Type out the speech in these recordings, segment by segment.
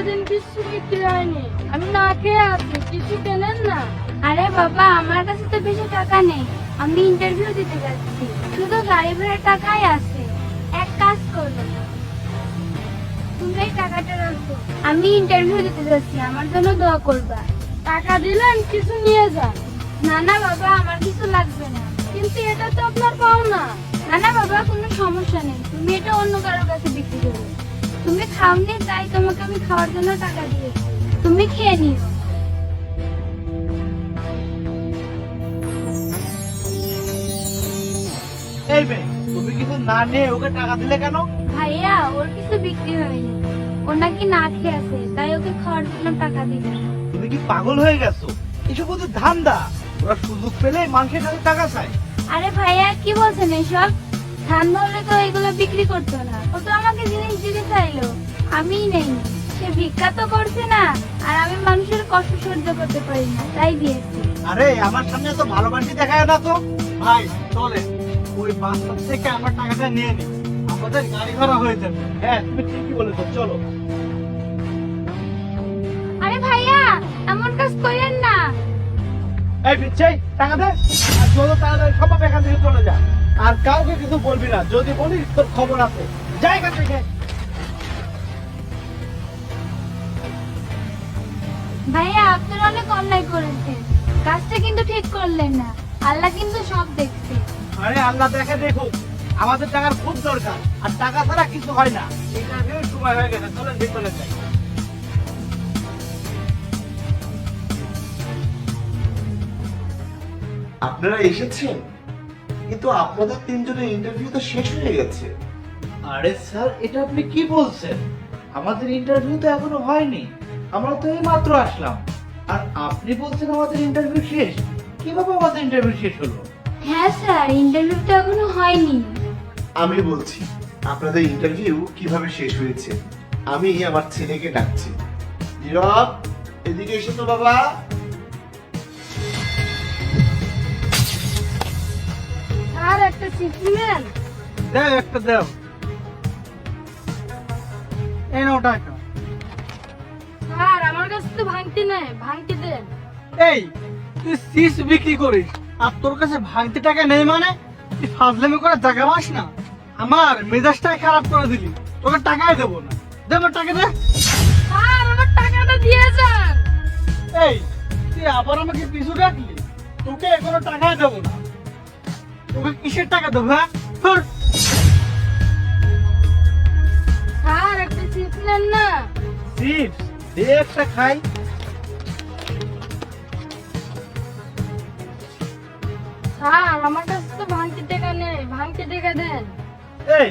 সারাদিন কিছু বিক্রি হয়নি আমি না খেয়ে আছি, কিছু কেনেন না। আরে বাবা, আমার কাছে তো বেশি টাকা নেই। আমি ইন্টারভিউ দিতে যাচ্ছি। শুধু গাড়ি ভাড়ার টাকাই আছে। এক কাজ করো। তুমি এই টাকাটা রাখো। আমি ইন্টারভিউ দিতে যাচ্ছি, আমার জন্য দোয়া করবা। টাকা দিলেন, কিছু নিয়ে যান। না না বাবা, আমার কিছু লাগবে না। কিন্তু এটা তো আপনার পাওনা। না না বাবা, কোনো সমস্যা নেই। তুমি এটা অন্য কারোর কাছে বিক্রি করো। তুমি খাওনি তাই তোমাকে আমি খাওয়ার জন্য টাকা দিয়েছি। তুমি খেয়ে নিও। এই মেয়ে তুমি কিছু না নিয়ে ওকে টাকা দিলে কেন? ভাইয়া ওর কিছু বিক্রি হয়নি। ও নাকি না খেয়ে আছে তাই ওকে খাওয়ার জন্য টাকা দিবে তুমি কি পাগল হয়ে গেছো? এসব ওদের ধান্দা। ওরা সুযোগ পেলে মানুষের কাছে টাকা চায়। আরে ভাইয়া কি বলছেন এসব? ঠান্ডা হলে তো এগুলো বিক্রি করতো না। ও তো আমাকে জিনিস আমিই নেই। সে ভিক্ষা তো করছে না আর আমি মানুষের কষ্ট সহ্য করতে পারি না তাই দিয়েছি। আরে আমার সামনে তো ভালোবাসি দেখায় না তো? ভাই চলে ওই বাসটা থেকে আমার টাকাটা নিয়ে নি আমাদের গাড়ি ভাড়া হয়ে যাবে। হ্যাঁ তুমি ঠিকই বলেছ চলো। আরে ভাইয়া এমন কাজ করেন না। এই বিচ্ছাই টাকা দে। আর চলো দেয় সব এখান থেকে চলে যা। আর কাউকে কিছু বলবি না। যদি বলিস তোর খবর আছে। যাই এখান থেকে। ভাইয়া আপনারা অনেক অন্যায় করেছেন। কাজটা কিন্তু ঠিক করলেন না। আল্লাহ কিন্তু সব দেখছে। আরে আল্লাহ দেখে দেখুক আমাদের টাকার খুব দরকার আর টাকা ছাড়া কিছু হয় না। ইন্টারভিউ সময় হয়ে গেছে চলেন ভিতরে যাই। আপনারা এসেছেন? কিন্তু আপনাদের তিনজনের ইন্টারভিউ তো শেষ হয়ে গেছে। আরে স্যার এটা আপনি কি বলছেন? আমাদের ইন্টারভিউ তো এখনও হয়নি। আমরা তো এই মাত্র আসলাম। আর আপনি বলছেন আমাদের ইন্টারভিউ শেষ। কীভাবে আমাদের ইন্টারভিউ শেষ হলো? হ্যাঁ স্যার ইন্টারভিউ ইন্টারভিউটা এখনও হয়নি। আমি বলছি আপনাদের ইন্টারভিউ কীভাবে শেষ হয়েছে? আমি আমার ছেলেকে ডাকছি। নীরব এদিকে এসো তো বাবা। আর একটা চিঠি নেন। দেও একটা দেও। এই নাও টাকা। তো ভাঙতি নেই ভাঙতি দেন এই তুই সিস বিক্রি করিস আর তোর কাছে ভাঙতে টাকা নেই মানে তুই ফাজলামি করে টাকা পাস না। আমার মেজাজটাই খারাপ করে দিলি তোকে টাকাই দেবো না। দেবো টাকা দে। স্যার আমার টাকাটা দিয়ে যান। এই তুই আবার আমাকে পিছু ডাকলি তোকে কোনো টাকাই দেবো না। তোকে কিসের টাকা দেবো হ্যাঁ। স্যার একটা চিঠি নেন না। চিপস? দে একটা খাই। স্যার আমার কাছে তো ভাঙতি টাকা নেই ভাঙতি টাকা দেন। এই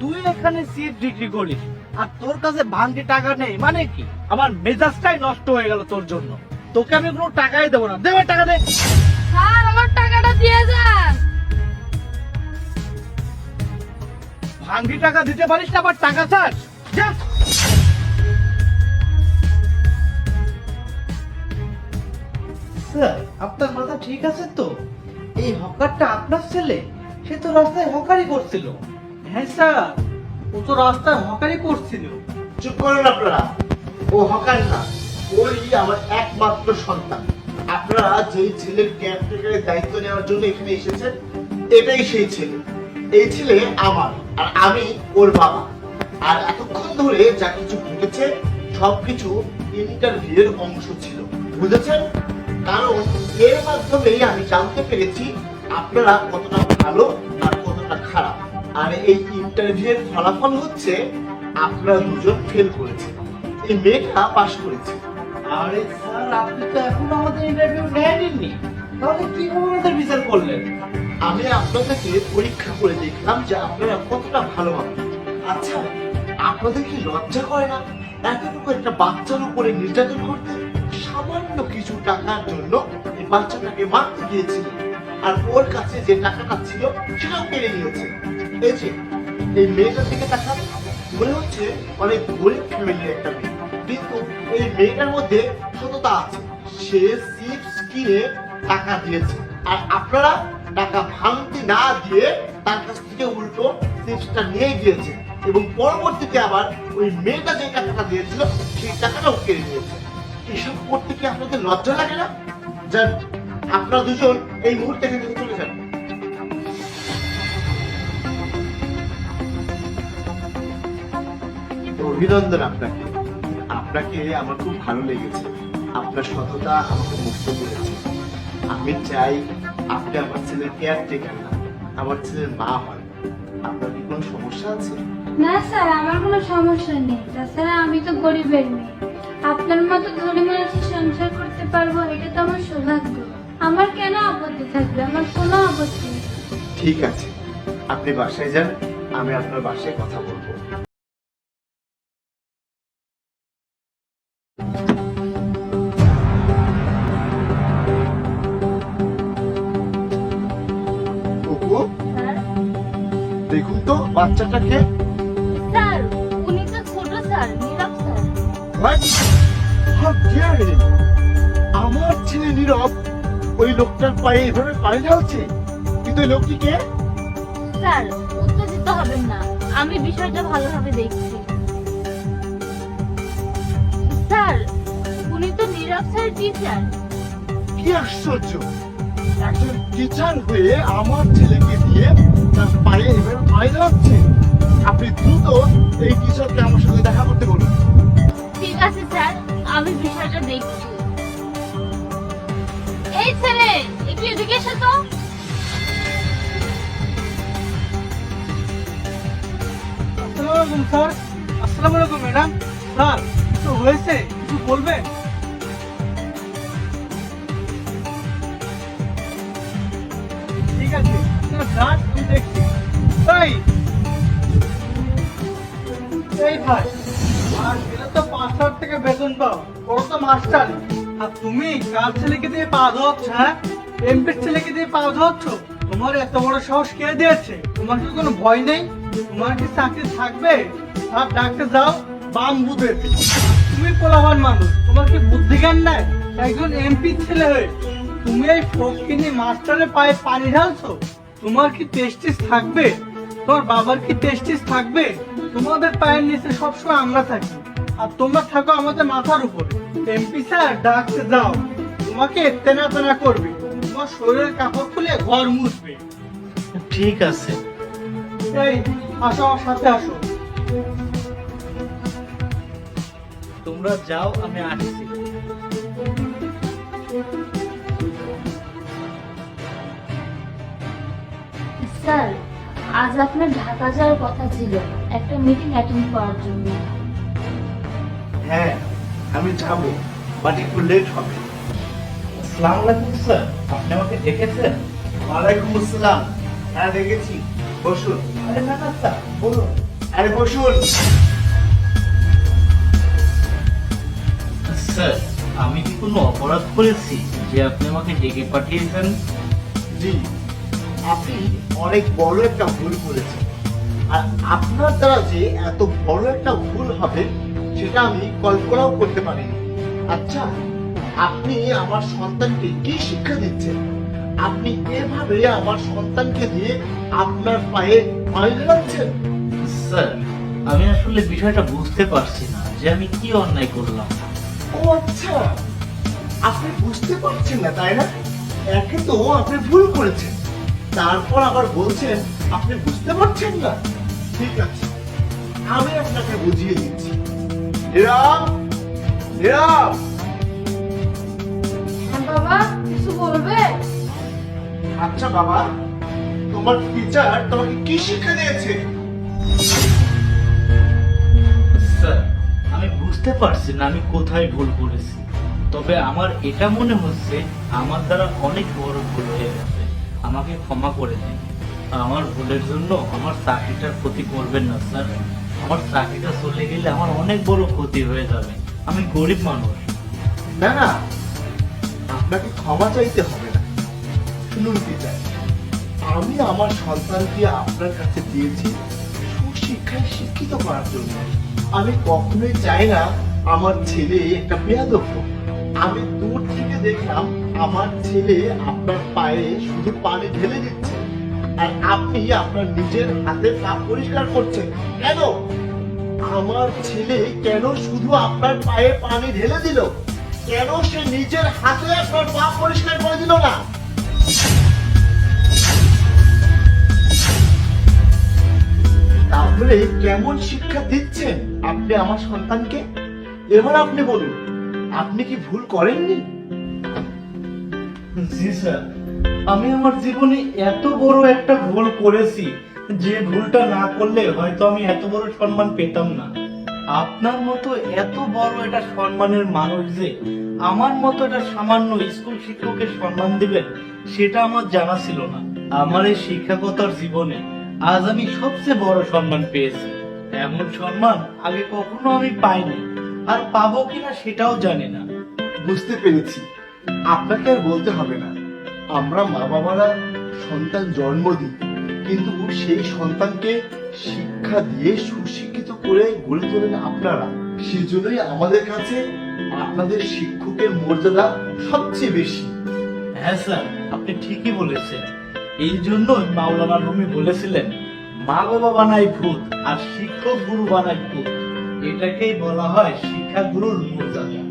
তুই এখানে চিপস বিক্রি করিস আর তোর কাছে ভাঙতি টাকা নেই মানে কি? আমার মেজাজটাই নষ্ট হয়ে গেল তোর জন্য। তোকে আমি কোনো টাকাই দেবো না। দেবে টাকা দে। স্যার আমার টাকাটা দিয়ে যান। ভাঙতি টাকা দিতে পারিস না আবার টাকা চাস? যা। স্যার, আপনার মাথা ঠিক আছে তো? এই হকারটা আপনার ছেলে, সে তো রাস্তায় হকারি করছিল। হ্যাঁ স্যার, ও তো রাস্তায় হকারি করছিল। চুপ করুন আপনারা। ও হকার না, ওই আমার একমাত্র সন্তান। আপনারা ছেলের দায়িত্ব নেওয়ার জন্য এখানে এসেছেন, এটাই সেই ছেলে। এই ছেলে আমার, আর আমি ওর বাবা। আর এতক্ষণ ধরে যা কিছু ঘটেছে, সবকিছু ইন্টারভিউ এর অংশ ছিল। বুঝেছেন? কারণ এর মাধ্যমেই আমি জানতে পেরেছি আপনারা কতটা ভালো আর কতটা খারাপ। আর এই ইন্টারভিউ ফলাফল হচ্ছে আপনারা দুজন ফেল করেছেন। এই মেয়েটা পাশ করেছে। আরে স্যার আপনি তো এখন আমাদের ইন্টারভিউ নেননি। তাহলে কীভাবে আমাদের বিচার করলেন? আমি আপনাদেরকে পরীক্ষা করে দেখলাম যে আপনারা কতটা ভালো মানুষ। আচ্ছা আপনাদের কি লজ্জা করে না? এতটুকু একটা বাচ্চার উপরে নির্যাতন করতে সে চিপস কিনে টাকা দিয়েছে। আর আপনারা টাকা ভাঙতি না দিয়ে তার কাছ থেকে উল্টো চিপসটা নিয়ে গিয়েছে এবং পরবর্তীতে আবার ওই মেয়েটা যে টাকাটা দিয়েছিল, সেই টাকাটাও কেড়ে নিয়েছে। এসব করতে কি আপনাদের লজ্জা লাগে না? যান, আপনারা দুজন এই মুহূর্তে চলে যান। অভিনন্দন আপনাকে। আপনাকে আমার খুব ভালো লেগেছে। আপনার সততা আমাকে মুক্ত করেছে। আমি চাই আপনি আমার ছেলের কেয়ার টেকার না, আমার ছেলের মা হয় আপনার কি কোনো সমস্যা আছে? না স্যার, আমার কোনো সমস্যা নেই। তাছাড়া আমি তো গরিবের মেয়ে। আপনার মতো ধনী মানুষের সংসার করতে পারব এটা তো আমার সৌভাগ্য। আমার কেন আপত্তি থাকবে? আমার কোনো আপত্তি নেই। ঠিক আছে। আপনি বাসায় যান আমি আপনার বাসায় কথা বলব। অপু, দেখুন তো বাচ্চাটাকে। স্যার উনি তো ছোট স্যার নীরব স্যার। আমার ছেলে নীরব ওই লোকটার পায়ে এভাবে পানি ঢালছে কিন্তু ওই লোকটিকে স্যার উত্তেজিত হবেন না। আমি বিষয়টা ভালোভাবে দেখছি। স্যার উনি তো নীরব স্যার টিচার কি আশ্চর্য! একজন টিচার হয়ে আমার ছেলেকে দিয়ে তার পায়ে এভাবে পানি ঢালছে আপনি দ্রুত এই টিচারকে আমার সঙ্গে দেখা করতে বলুন। ঠিক আছে আমি বিষয়টা দেখছি। এই ছেলে, একটু এদিকে তো। আসসালামু আলাইকুম, স্যার। আসসালামু আলাইকুম, ম্যাডাম। স্যার, কিছু হয়েছে? কিছু বলবেন? ঠিক আছে। যান দেখছি। ভাই। তো পাঁচ হাজার বেতন পাও। তো মাস্টার। আর তুমি কার ছেলেকে দিয়ে পা হ্যাঁ? এমপির ছেলেকে দিয়ে পা তোমার বড় কে দিয়েছে? তোমার কোনো ভয় নেই? তোমার কি চাকরি থাকবে? আর যাও, বাম বুধের তুমি মানুষ, তোমার কি বুদ্ধি জ্ঞান নাই? একজন এমপি ছেলে হয়ে তুমি এই ফকিনি মাস্টারের পায়ে পানি ঢালছো? তোমার কি টেস্টিস থাকবে? তোমার বাবার কি টেস্টিস থাকবে? তোমাদের পায়ের নিচে সবসময় আমরা থাকি। আর তোমরা থাকো আমাদের মাথার উপরে। এমপি স্যার ডাকতে যাও। তোমাকে তেনা তেনা করবে। তোমার শরীরের কাপড় খুলে ঘর মুছবে। ঠিক আছে। এই আসো আমার সাথে আসো। তোমরা যাও আমি আসছি। স্যার আজ আপনার ঢাকা যাওয়ার কথা ছিল। একটা মিটিং অ্যাটেন্ড করার জন্য। হ্যাঁ আমি যাব বাট একটু লেট হবে। আসসালামু আলাইকুম স্যার আপনি আমাকে ডেকেছেন ওয়ালাইকুম আসসালাম। হ্যাঁ দেখেছি। বসুন। আরে না না স্যার বলুন। আরে বসুন। স্যার আমি কি কোনো অপরাধ করেছি যে আপনি আমাকে ডেকে পাঠিয়েছেন? জি। আপনি অনেক বড় একটা ভুল করেছেন। আর আপনার দ্বারা যে এত বড় একটা ভুল হবে সেটা আমি কল্পনাও করতে পারিনি। আচ্ছা আপনি আমার সন্তানকে কি শিক্ষা দিচ্ছেন? আপনি এভাবে আমার সন্তানকে দিয়ে আপনার পায়ে পানি লাগছেন স্যার আমি আসলে বিষয়টা বুঝতে পারছি না যে আমি কি অন্যায় করলাম। ও আচ্ছা আপনি বুঝতে পারছেন না তাই না? একে তো আপনি ভুল করেছেন। তারপর আবার বলছেন আপনি বুঝতে পারছেন না? ঠিক আছে আমি আপনাকে বুঝিয়ে দিচ্ছি। নিরাম নিরাম! বাবা কিছু বলবে? আচ্ছা বাবা তোমার টিচার তোমাকে কি শিক্ষা দিয়েছে? স্যার আমি বুঝতে পারছি না আমি কোথায় ভুল করেছি। তবে আমার এটা মনে হচ্ছে আমার দ্বারা অনেক বড় ভুল হয়ে গেছে। আমাকে ক্ষমা করে দিন। আমার ভুলের জন্য আমার চাকরিটার ক্ষতি করবেন না, স্যার। আমার চাকরিটা চলে গেলে আমার অনেক বড় ক্ষতি হয়ে যাবে। আমি গরিব মানুষ। না না। আপনাকে ক্ষমা চাইতে হবে না। শুনুন টিচার আমি আমার সন্তানকে আপনার কাছে দিয়েছি সুশিক্ষায় শিক্ষিত করার জন্য। আমি কখনোই চাই না আমার ছেলে একটা বেয়াদব আমি দূর থেকে দেখলাম আমার ছেলে আপনার পায়ে শুধু পানি ঢেলে দিচ্ছে, আর আপনি আপনার নিজের হাতে পা পরিষ্কার করছেন। কেন? আমার ছেলে কেন শুধু আপনার পায়ে পানি ঢেলে দিল? কেন সে নিজের হাতে আপনার পা পরিষ্কার করে দিল না? তাহলে কেমন শিক্ষা দিচ্ছেন আপনি আমার সন্তানকে? এবার আপনি বলুন, আপনি কি ভুল করেননি? জি স্যার। আমি আমার জীবনে এত বড় একটা ভুল করেছি, যে ভুলটা না করলে হয়তো আমি এত বড় সম্মান পেতাম না। আপনার মতো এত বড় একটা সম্মানের মানুষ যে আমার মতো একটা সামান্য স্কুল শিক্ষকের সম্মান দিবেন, সেটা আমার জানা ছিল না। আমার এই শিক্ষকতার জীবনে আজ আমি সবচেয়ে বড় সম্মান পেয়েছি। এমন সম্মান আগে কখনো আমি পাইনি, আর পাবো কিনা সেটাও জানি না। বুঝতে পেরেছি। আপনাকে আর বলতে হবে না। আমরা মা বাবারা সন্তান জন্ম দিই, কিন্তু সেই সন্তানকে শিক্ষা দিয়ে সুশিক্ষিত করে গড়ে তোলেন আপনারা। সেজন্যই আমাদের কাছে আপনাদের শিক্ষকের মর্যাদা সবচেয়ে বেশি। হ্যাঁ স্যার, আপনি ঠিকই বলেছেন। এই জন্যই মাওলানা রুমি বলেছিলেন মা বাবা বানায় ভূত আর শিক্ষক গুরু বানায় ভূত। এটাকেই বলা হয় শিক্ষা গুরুর মর্যাদা।